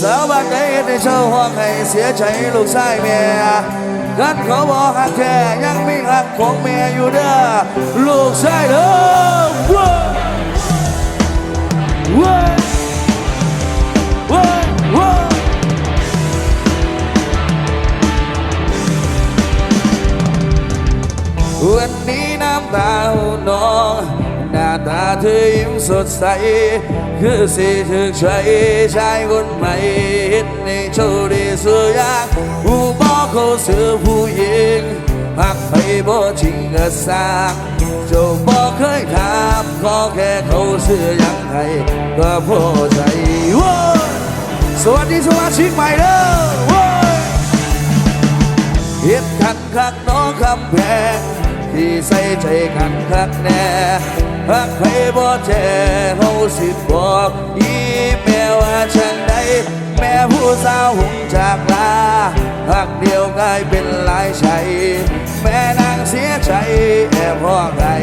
สาวบ้านใดในเช่าห้องให้เสียใจลูกชายแม่กันเขาบ ตาเธอยิ้มสดใส คือสิถึกใช้ชายคนใหม่เห็นในโชว์ดีเสือยางผู้บอกเขาเสือผู้หญิงหักไปบ่จริงก็สร้างเจ้าบอกเคยถามขอแค่เขาเสือยังไงก็พอใจโว้ยสวัสดีสมาชิกใหม่เด้อโวเห็นกันคักน้องคำแพง ที่ใส่ใจกันคักแน่หักใครบ่แท้เฮาสิบอกอีแม่ว่าฉันใดแม่ผู้สาวหุงจากลาหักเดียวกลายเป็นหลายชัยแม่นางเสียใจแอบพ่อไก่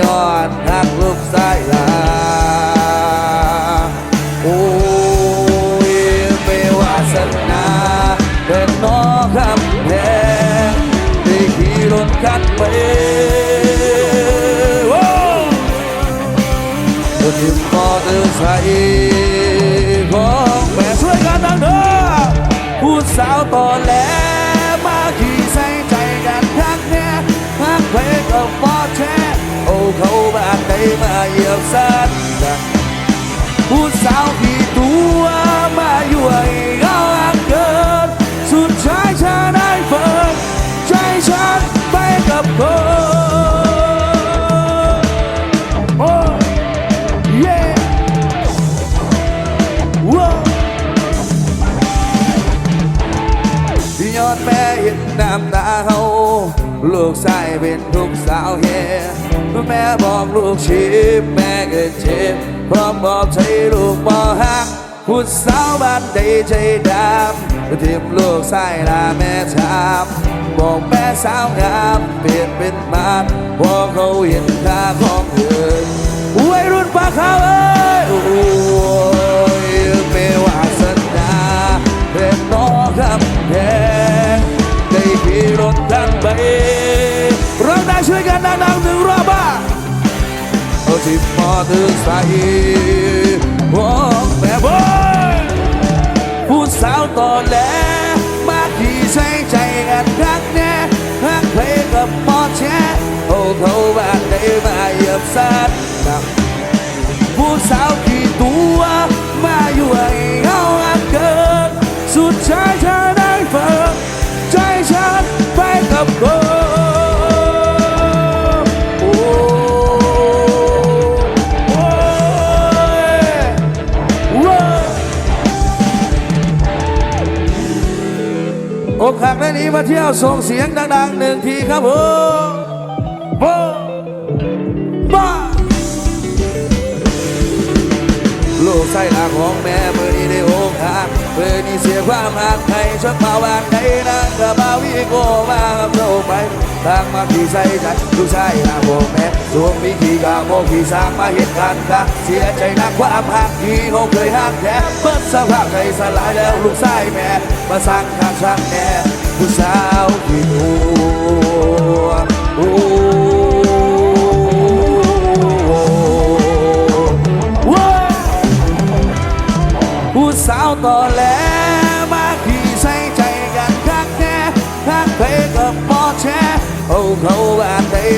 ย้อนหักลูกสายลา กเพลงกับฟอแช่โอ้เขา แม่เห็นน้ำตาเขาลูกชายเป็นทุกสาวเฮแม่บอกลูกชีพแม่ก็เจ็บพร้อมบอกใจลูกบ่หักผู้สาวบ้านใดใจดำทิมลูกชายลาแม่ถามบอกแม่สาวงามเปลี่ยนเป็นมารพอเขาเห็นค่าของเธอวัยรุ่นปากขาวเอ้ย เอาสิบมอเตอร์ไซค์วงแม่บอยผู้สาวตอนแหลมาขี่ อกหักและหนี้มาเที่ยวส่งเสียงดังๆหนึ่งทีครับผมโบ้บ้าลูกไส้ลาของแม่ เสียความหักให้ชักมาวานใดนั่งกับมาวิโกมาครับโลกไปทางมาขี่ใส่ใจลูกชายลาของแม่สวมวิขี่กาโมขี่สร้างมาเหตุการณ์ค่ะเสียใจนักความหักที่เขาเคยหักแท้เปิดสภาพใจสลายแล้วลูกชายแม่มาสร้างข้างช่างแน่ผู้สาวที่ตัวโอ้ผู้สาวต่อแหลม คักเพกับห